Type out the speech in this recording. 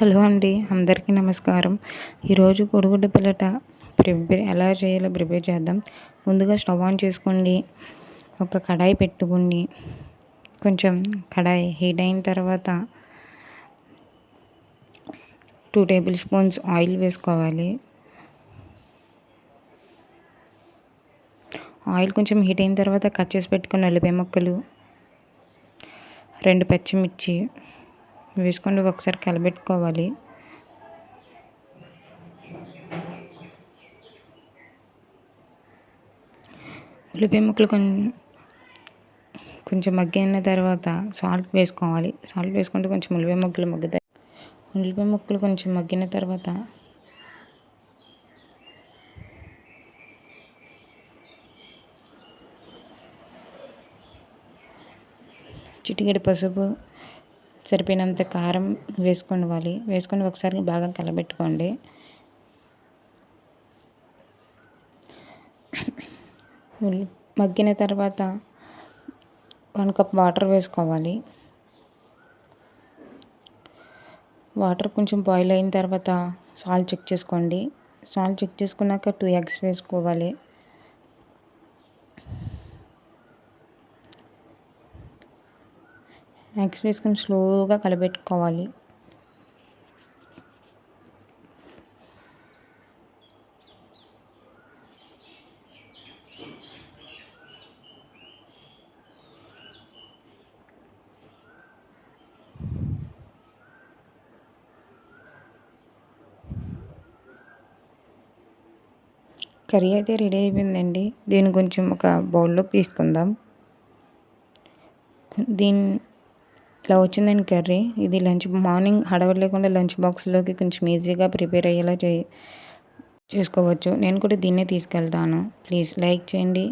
Hello అండి అందరికీ నమస్కారం. ఈరోజు కొడుగుడ్డ పిల్లట ప్రిపేర్ ఎలా చేయాలో ప్రిపేర్ చేద్దాం. ముందుగా స్టవ్ ఆన్ చేసుకోండి. ఒక కడాయి పెట్టుకోండి. కొంచెం కడాయి హీట్ అయిన తర్వాత టూ టేబుల్ స్పూన్స్ ఆయిల్ వేసుకోవాలి. ఆయిల్ కొంచెం హీట్ అయిన తర్వాత కట్ చేసి పెట్టుకున్న ఉల్లిపాయ ముక్కలు రెండు పచ్చిమిర్చి వేసుకొని ఒకసారి కలబెట్టుకోవాలి. ఉల్లిపాయ ముక్కలు కొంచెం కొంచెం మగ్గిన తర్వాత సాల్ట్ వేసుకోవాలి. సాల్ట్ వేసుకుంటే కొంచెం ఉల్లిపాయ ముక్కలు మగ్గుతాయి. ఉల్లిపాయ ముక్కలు కొంచెం మగ్గిన తర్వాత చిటికెడు పసుపు సరిపోయినంత కారం వేసుకోవాలి వేసుకొని ఒకసారి బాగా కలబెట్టుకోండి. మగ్గిన తర్వాత వన్ కప్ వాటర్ వేసుకోవాలి. వాటర్ కొంచెం బాయిల్ అయిన తర్వాత సాల్ట్ చెక్ చేసుకోండి. సాల్ట్ చెక్ చేసుకున్నాక టూ ఎగ్స్ వేసుకోవాలి. ఎగ్స్ వేసుకొని స్లోగా కలబెట్టుకోవాలి. కర్రీ అయితే రెడీ అయిపోయిందండి. దీన్ని కొంచెం ఒక బౌల్లోకి తీసుకుందాం. దీని ఇట్లా వచ్చిందండి కర్రీ. ఇది లంచ్ మార్నింగ్ హడవడి లేకుండా లంచ్ బాక్స్లోకి కొంచెం ఈజీగా ప్రిపేర్ అయ్యేలా చే చేసుకోవచ్చు. నేను కూడా దీన్నే తీసుకెళ్తాను. ప్లీజ్ లైక్ చేయండి.